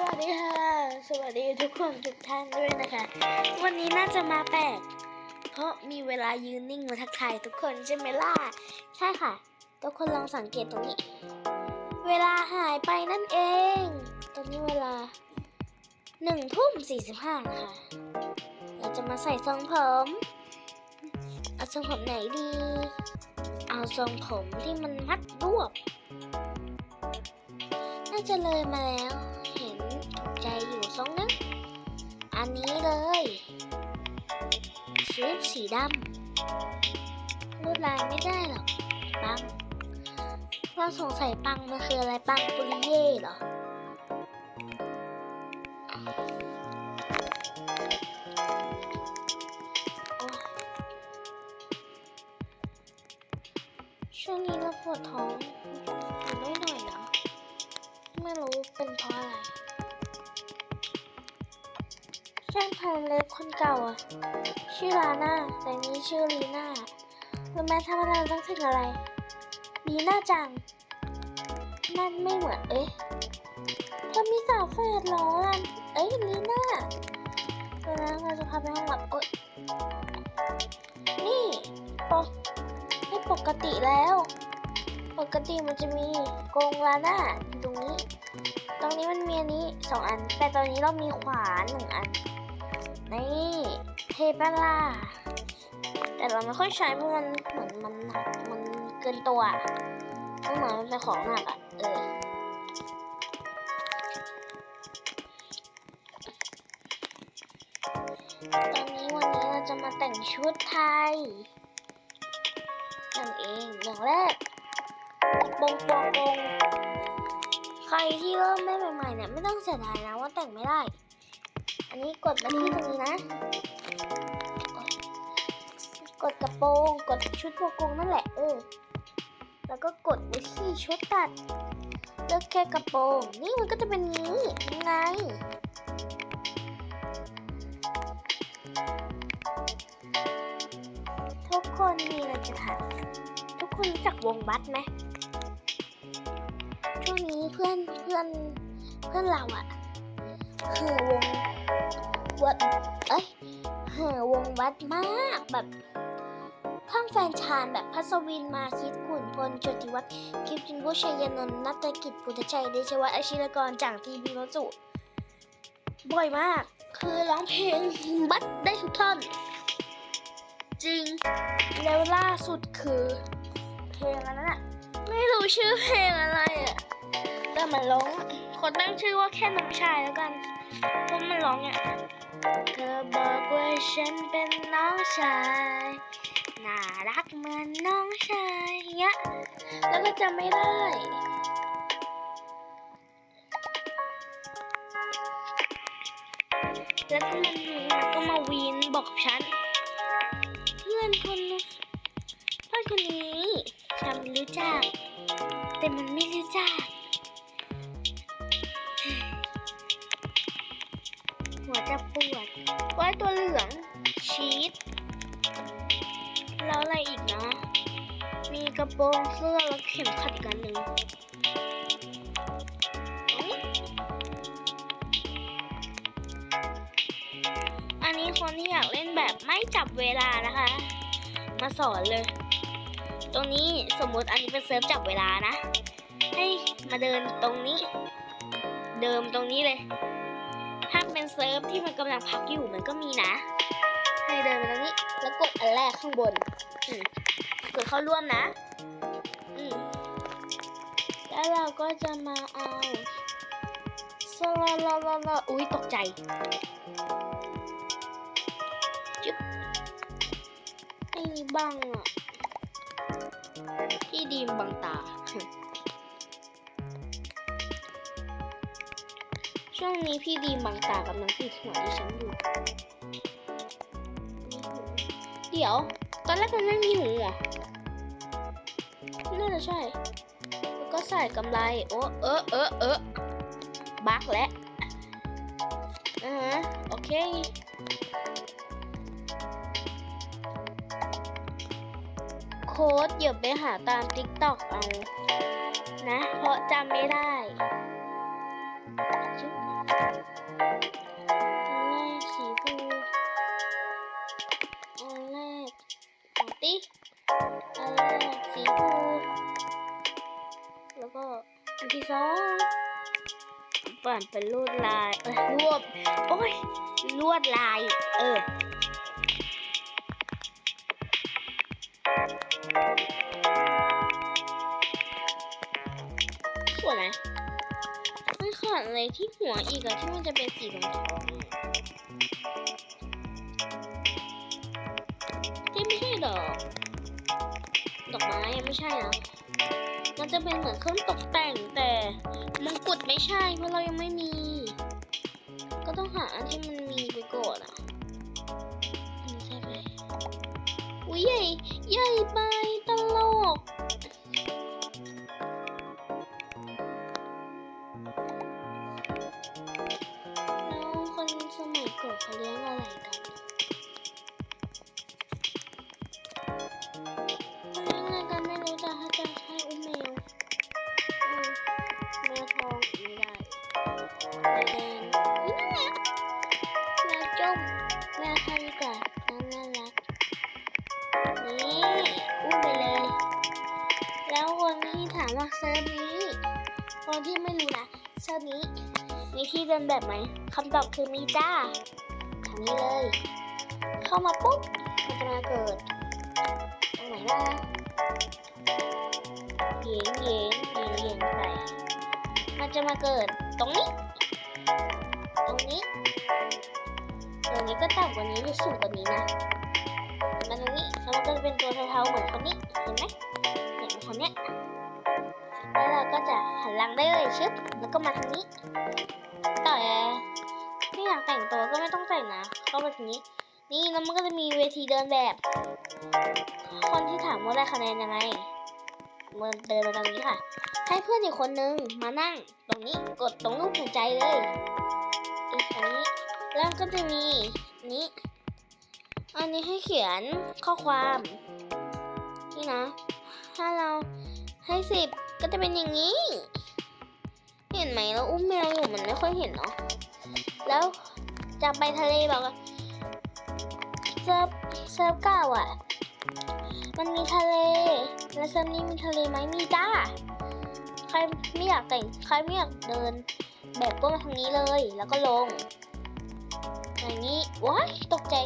สวัสดีค่ะ สวัสดีทุกคนทุกท่านด้วยนะคะ วันนี้น่าจะมาแปลก เพราะมีเวลายืนนิ่งมาทักทายทุกคนใช่ไหมล่ะ ใช่ค่ะ ทุกคนลองสังเกตตรงนี้ เวลาหายไปนั่นเองตรงนี้เวลาหนึ่งทุ่มสี่สิบห้านะคะเราจะมาใส่ทรงผม เอาทรงผมไหนดี เอาทรงผมที่มันมัดรวบ น่าจะเลยมาแล้ว อยู่ทรงนึงอันนี้เลยชุดสีดำลวดลายไม่ได้หรอกปังเราสงสัยปังมันคืออะไรปังปุริเย่เหรอช่วงนี้เราปวดท้องอยู่ได้หน่อยนะไม่รู้เป็นเพราะอะไร ช่างทำเล็บคนเก่าอะ ชื่อลาน่าแต่นี้ชื่อลีน่ารู้ไหมทำอะไรต้องถึงอะไรลีน่าจัง นั่นไม่เหมือนเอ๊ะเธอมีสาวแฝดหรอลันเอ้ยลีน่าเดี๋ยวนเราจะพาไปห้องหลับโอ๊ยนี่ปกไม่ปกติแล้ว ปกติมันจะมีกรงลาน่าอยู่ตรงนี้ ตรงนี้มันมีอันนี้สองอัน แต่ตอนนี้เรามีขวานหนึ่งอัน นี่เทปล่าแต่เราไม่ค่อยใช้เพราะมันเหมือนมันหนักมันเกินตัวมันเหมือนมันเป็นของหนักอะเออตอนนี้วันนี้เราจะมาแต่งชุดไทยนั่นเองอย่างแรกปงปงปงใครที่เริ่มได้ใหม่ๆเนี่ยไม่ต้องเสียดายนะว่าแต่งไม่ได้ อันนี้กดมาที่ตรงนี้นะ กดกระโปรง กดชุดโปรงนั่นแหละเออ แล้วก็กดไปที่ชุดตัด เลือกแค่กระโปรง นี่มันก็จะเป็นนี้ยังไงทุกคนมีอะไรจะถามทุกคนรู้จักวงบัสไหมช่วงนี้เพื่อนเพื่อนเพื่อนเราอะเห่อวง วัดเอ้ยเห่อวงวัดมากแบบข้างแฟนชานแบบพัสวินมาคิดขุนพลโชติวัฒน์คิมจินบุชัยนนท์นัตกิจพุทธชัยเดชวัฒน์อาชิรกรจากทีบีมสุบ่อยมาก คือร้องเพลงบัสได้ทุกท่อน จริง แล้วล่าสุดคือ เพลงอันนั้นอะไม่รู้ชื่อเพลงอะไรอะแต่มันร้องคนตั้งชื่อว่าแค่น้องชายแล้วกันเพราะมันร้องเนี่ย เธอบอกว่าฉันเป็นน้องชาย น่ารักเหมือนน้องชายเงี้ยแล้วก็จำไม่ได้แล้วก็มันมันก็มาวีนบอกกับฉัน เพื่อนคนนึงเพื่อนคนนี้จำรู้จัก แต่มันไม่รู้จัก จะปวดไว้ตัวเหลือง ชีสแล้วอะไรอีกนะ มีกระโปรงเสื้อแล้วเข็มขัดอีกอันหนึ่งอันนี้คนที่อยากเล่นแบบไม่จับเวลานะคะ มาสอนเลย ตรงนี้สมมติอันนี้เป็นเซิร์ฟจับเวลานะ ให้มาเดินตรงนี้ เดิมตรงนี้เลย เป็นเซิร์ฟที่มันกำลังพักอยู่มันก็มีนะ ให้เดินไปตรงนี้ แล้วกดอันแรกข้างบนกดเข้าร่วมนะมแล้วเราก็จะมาเอาสลาลาลาลาอุ้ยตกใจจุ๊บไอ้นี่บังอะพี่ดีมบังตา ช่วงนี้พี่ดีมบังตากำลังติดหัวดิฉันอยู่ เดี๋ยว ตอนแรกมันไม่มีหูเหรอ น่าจะใช่ แล้วก็ใส่กำไร โอ้เออเออเออบักแล้วอ่าฮะโอเคโค้ดอย่าไปหาตาม t ิ k t o k เอา นะ เพราะจำไม่ได้ อันแรกเอาติอันแรกสีฟูแล้วก็อันที่สองปั่นเป็นลวดลายเอ้ยรวบโอ้ยลวดลาย เออสวยไหมมันขาดอะไรที่หัวอีกอะที่มันจะเป็นสีทอง ใช่ดอก ดอกไม้ไม่ใช่นะมันจะเป็นเหมือนเครื่องตกแต่งแต่มงกุฎไม่ใช่เพราะเรายังไม่มี ก็ต้องหาอันที่มันมีไปก่อนอะอันนี้ใช่ไหมอุ้ยใหญ่ใหญ่ไปตลก ร์นี้ มีที่เดินแบบไหมคำตอบคือมีจ้าทางนี้เลย เข้ามาปุ๊บมันจะมาเกิดตรงไหนล่ะเหยงเหยงเหยงเหยงไป มันจะมาเกิดตรงนี้ ตรงนี้ ตรงนี้ก็ต่ำกว่านี้หรือสูงกว่านี้นะมันตรงนี้แล้วมันก็จะเป็นตัวเทาๆเหมือนคนนี้ เห็นไหมเห็นคนเนี้ย แล้วเราก็จะหันหลังได้เลยชึบแล้วก็มาทางนี้ แต่ไม่อยากแต่งตัวก็ไม่ต้องแต่งนะเข้ามาทีนี้ นี่แล้วมันก็จะมีเวทีเดินแบบ คนที่ถามว่าได้คะแนนยังไงมันเดินมาตรงนี้ค่ะ ให้เพื่อนอีกคนนึงมานั่งตรงนี้กดตรงรูปหัวใจเลยอีกอันนี้แล้วก็จะมีนี้ อันนี้ให้เขียนข้อความ นี่นะ ถ้าเราให้สิบ ก็จะเป็นอย่างนี้ เห็นไหมแล้วอุ้มแมวอยู่มันไม่ค่อยเห็นเนาะแล้วจะไปทะเลบอกว่าเซิร์ฟเซิร์ฟเก้าอะ มันมีทะเล แล้วเซิร์ฟนี้มีทะเลไหมมีจ้า ใครไม่อยากแต่งใครไม่อยากเดิน แบบก็มาทางนี้เลย แล้วก็ลงอย่างนี้ว้ายตกใจ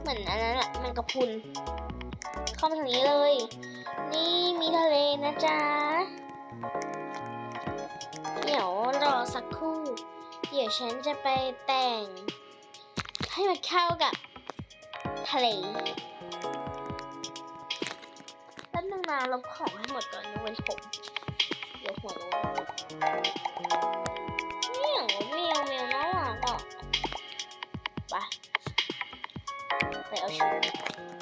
เหมือนอันนั้นอะแมันกระพุน เข้ามาทางนี้เลย นี่มีทะเลนะจ๊ะ เดี๋ยวรอสักครู่ เดี๋ยวฉันจะไปแต่ง ให้มันเข้ากับทะเลแป๊บนึงนะลบของให้หมดก่อนยกเว้นผมเดี๋ยวหัวโล้นเนี่ยแมวแมวน่ารักอะไปไปเอาชุด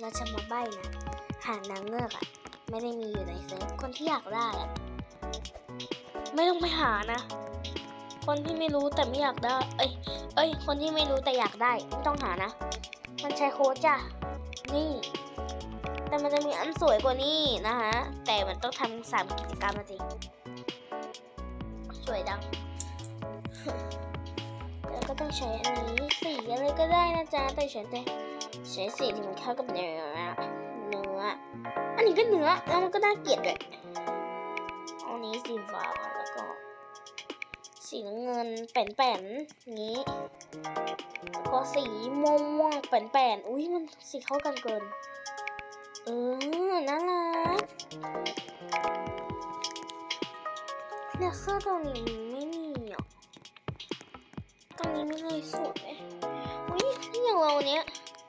เราจะมาใบ้นะหางนางเงือกอะไม่ได้มีอยู่ในเซิร์ฟคนที่อยากได้อะไม่ต้องไปหานะ คนที่ไม่รู้แต่ไม่อยากได้ เอ้ย เอ้ย คนที่ไม่รู้แต่อยากได้ไม่ต้องหานะ มันใช้โค้ดจ้ะ นี่ แต่มันจะมีอันสวยกว่านี้นะคะแต่มันต้องทำสามกิจกรรมมาจริงสวยดังแล้วก็ต้องใช้อันนี้สีอะไรก็ได้นะจ๊ะ แต่ฉันจะ ใช้สีที่มันเข้ากับเนื้อเนื้อ อันนี้ก็เนื้อแล้วมันก็น่าเกลียดด้วยอันนี้สีฟ้าแล้วก็ สีน้ำเงินแป่นๆนี้แล้วก็สีม่วงๆแป่นๆอุ้ยมันสีเข้ากันเกินเออน่ารักเนี่ยเสื้อตัวนี้ไม่มีอะตรงนี้ไม่เลยสวยอุ้ยอย่างเราเนี้ย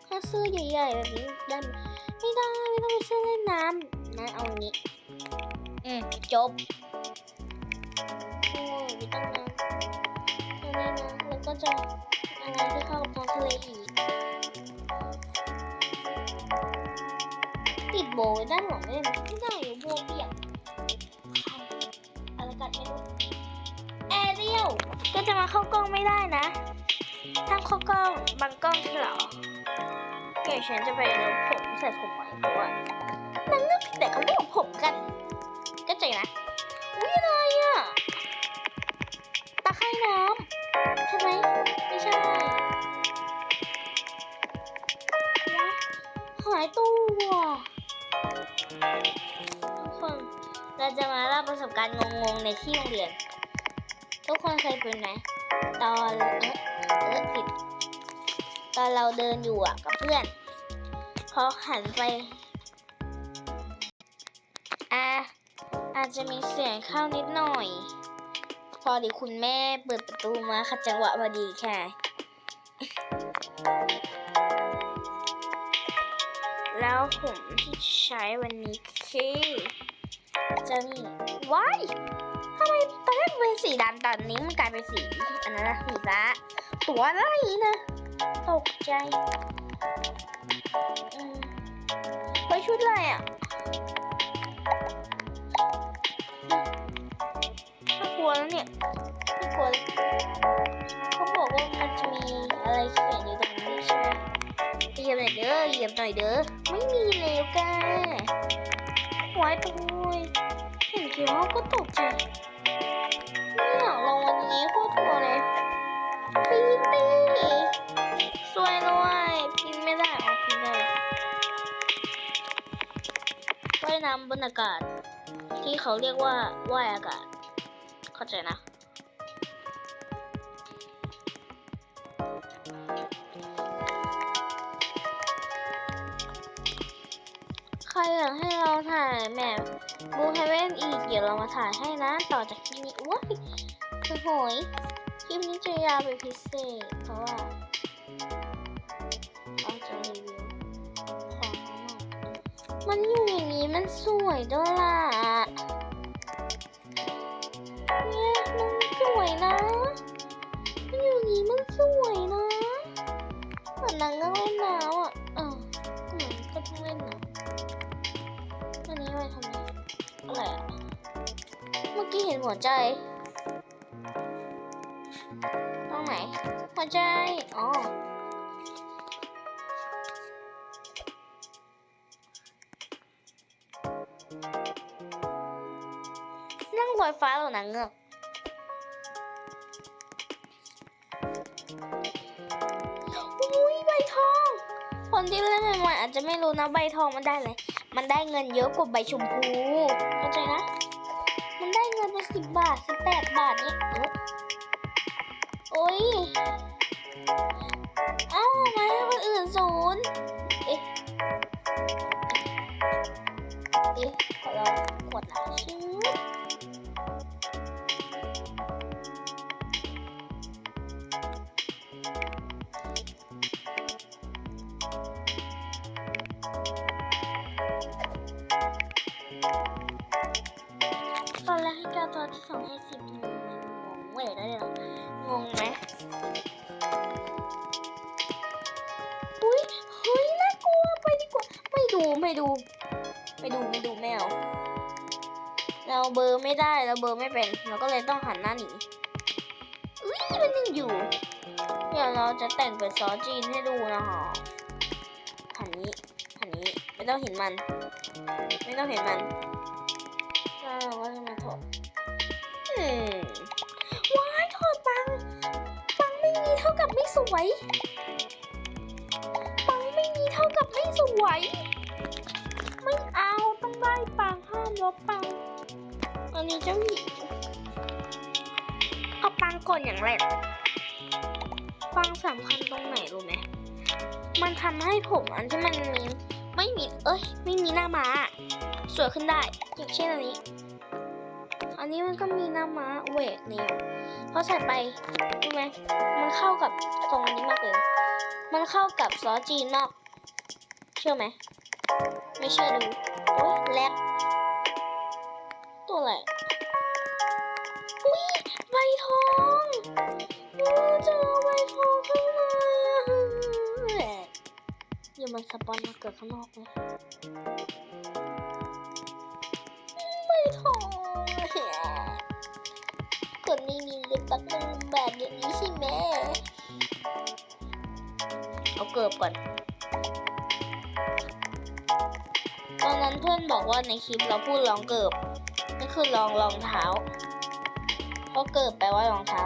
ถ้าเสื้อใหญ่ๆแบบนี้ได้ไมไม่ได้ไม่ต้องไปเสื้อเล่นน้ำนะเอาอันนี้ อืมจบโอ้ยไม่ต้องนะอันนี้นะแล้วก็จะอะไรที่เข้ากับท้องทะเลอีกติดโบว์ด้านหลังได้ไหมไม่ได้โบว์เปียกอะไรกันไม่รู้แอเรียลก็จะมาเข้ากล้องไม่ได้นะ ถ้าเข้ากล้องบางกล้องใช่หรอ เก่ฉันจะไปลบผมใส่ผมใหม่ด้วยมันเลือกแต่ก็ไม่ลบผมกัน ก็ใจนะอุ้ยอะไรอะตาไคร่น้ำใช่ไหมไม่ใช่หายตัวทุกคนเราจะมาเล่าประสบการณ์งงๆในที่โรงเรียน ทุกคนเคยเป็นไหมตอนเออเออผิด ตอนเราเดินอยู่อะกับเพื่อนพอหันไปอะอาจจะมีเสียงเข้านิดหน่อย พอดีคุณแม่เปิดประตูมาขัดจังหวะพอดีค่ะ แล้วผมที่ใช้วันนี้คือเจะนี่ว้ายทำไมตอนแรกเป็นสีดำตอนนี้มันกลายเป็นสีอันนั้นนะสีฟ้าตัวอะไรนะ ตกใจอืมไปชุดอะไรอะน่ากลัวแล้วเนี่ยน่ากลัวเขาบอกว่ามันจะมีอะไรเขียนอยู่ตรงนี้ใช่ไหมเหยียบหน่อยเด้อเหยียบหน่อยเด้อ ไม่มีแล้วแกไว้ตรงนี้เห็นเขียวก็ตกใจ น้ำบนอากาศ ที่เขาเรียกว่าว่ายอากาศ เข้าใจนะ ใครอยากให้เราถ่ายแบบบูเฮเวนอีก เดี๋ยวเรามาถ่ายให้นะ ต่อจากคลิปนี้ว้ายคือโหยคลิปนี้จะยาวเป็นพิเศษเพราะว่า มันอยู่อย่างนี้มันสวยด้วยล่ะ เนี่ยมันสวยนะ มันอยู่อย่างนี้มันสวยนะเหมือนนางก็เล่นน้ำอะ เออเหมือนก็ต้องเล่นน้ำอันนี้ไว้ทำไมอะไรอะ เมื่อกี้เห็นหัวใจตรงไหน หัวใจ อ๋อ ลอยฟ้าเหรอนะเงือกอุ้ยใบทอง คนที่เล่นใหม่ๆอาจจะไม่รู้นะใบทองมันได้เลย มันได้เงินเยอะกว่าใบชมพูเข้าใจนะ มันได้เงินมาสิบบาทสิบแปดบาทนี่ออโอ้ยเอ้าทำไมให้คนอื่นศูนย์ สองให้สิบงงไหมงงเว้ยได้หรองงไหมอุ้ยเฮ้ยน่ากลัวไปดีกว่าไม่ดูไม่ดู ไม่ดูไม่ดูไม่เราเบอร์ไม่ได้เราเบอร์ไม่เป็นเราก็เลยต้องหันหน้าหนีอุ้ยมันยังอยู่เดี๋ยวเราจะแต่งเป็นซอสจีนให้ดูนะคะหันนี้หันนี้ไม่ต้องเห็นมัน ไม่ต้องเห็นมันแล้วเราก็จะมาถอดอืม ว้ายถอดปัง ปังไม่มีเท่ากับไม่สวย ปังไม่มีเท่ากับไม่สวย ไม่เอาต้องได้ปังห้ามลบปัง อันนี้เจ้าหญิงเอาปังก่อนอย่างแรก ปังสำคัญตรงไหนรู้ไหม มันทำให้ผมอันที่มันมีไม่มี เอ้ย ไม่มีหน้ามาสวยขึ้นได้ อย่างเช่นอันนี้ นนี้มันก็มีหน้าม้าเวทเนี่ยวพอใส่ไปรู้ไหมมันเข้ากับทรงนี้มากเลย มันเข้ากับซอสจีนมาก เชื่อไหม ไม่เชื่อดู โอ๊ยแลกตัวอะไรอุ้ยใบทองเจอใบทองข้างในอะอย่ามันสปอนมาเกิดข้างนอกเลย ไม่มีเล็บปักมันลำบากอย่างนี้ใช่ไหมเอาเกิบก่อนตอนนั้นเพื่อนบอกว่าในคลิปเราพูดลองเกิบก็คือลองรองเท้าเพราะเกิบแปลว่ารองเท้า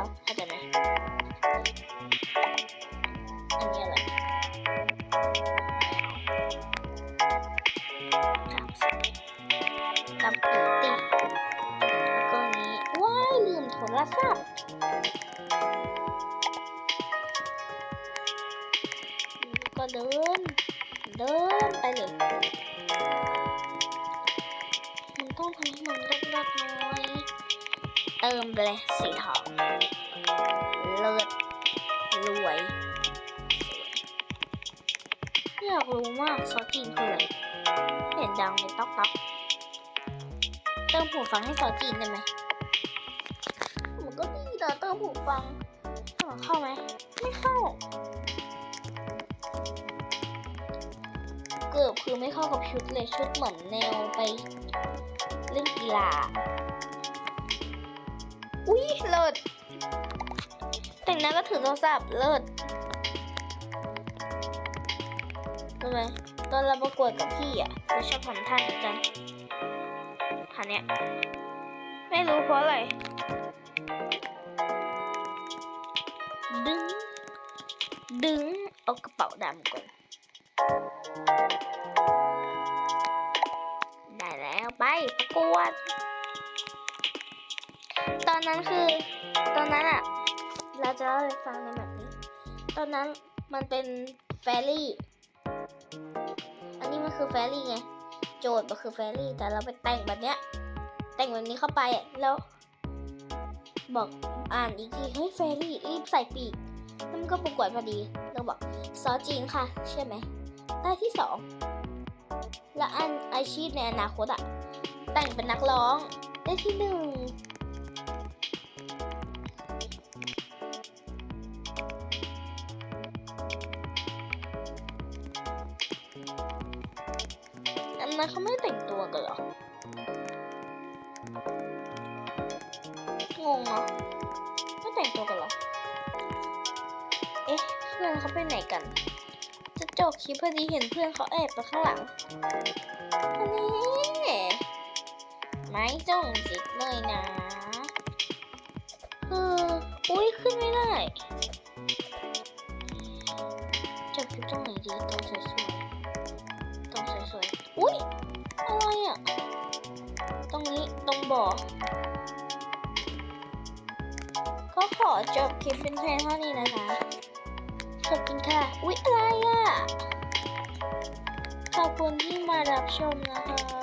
เดิน เดินไปเลย มันต้องทำให้มันเลิศๆหน่อย เติมไปเลยสีทองเลิศรวยอยากรู้มากซอสจีนคืออะไรเห็นดังในต๊อกต๊อกเติมหูฟังให้ซอสจีนได้ไหมมันก็ดีแต่เติมหูฟังเข้าไหม กือบคือไม่เข้ากับชุดเลยชุดเหมือนแนวไปเล่นกีฬา อุ้ยเลิศแต่งหน้าก็ถือโทรศัพท์เลิศรู้ไหมตอนเราประกวดกับพี่อะเราชอบทำท่านี้กันท่าเนี้ยไม่รู้เพราะอะไรดึง ดึง เอากระเป๋าดำก่อน ไปประกวด ตอนนั้นคือ ตอนนั้นอะเราจะเล่าให้ฟังในแบบนี้ ตอนนั้นมันเป็นแฟรี่ อันนี้มันคือแฟรี่ไง โจทย์มันคือแฟรี่ แต่เราไปแต่งแบบเนี้ย แต่งแบบนี้เข้าไปอะแล้ว บอกอ่านอีกทีเฮ้ยแฟรี่รีบใส่ปีกแล้วมันก็ประกวดพอดี เราบอกซอจีนค่ะ ใช่ไหมได้ที่สอง และอันอาชีพในอนาคตอะ แต่งเป็นนักร้อง ได้ที่หนึ่งอันนั้นเขาไม่แต่งตัวกันเหรอ งงเหรอไม่แต่งตัวกันเหรอ เอ๊ะ เพื่อนเขาไปไหนกัน จะจบคลิปพอดีเห็นเพื่อนเขาแอบไปข้างหลังอันนี้ ไม่จ้องจิตเลยนะเอออุ้ยขึ้นไม่ได้จับคลิปตรงไหนดีตรงสวยๆตรงสวยๆอุ้ยอะไรอะ ตรงนี้ตรงบ่อก็ขอจบคลิปเป็นเพียงเท่านี้นะคะ ขอบคุณค่ะ อุ๊ย อะไรอะ ขอบคุณที่มารับชมนะคะ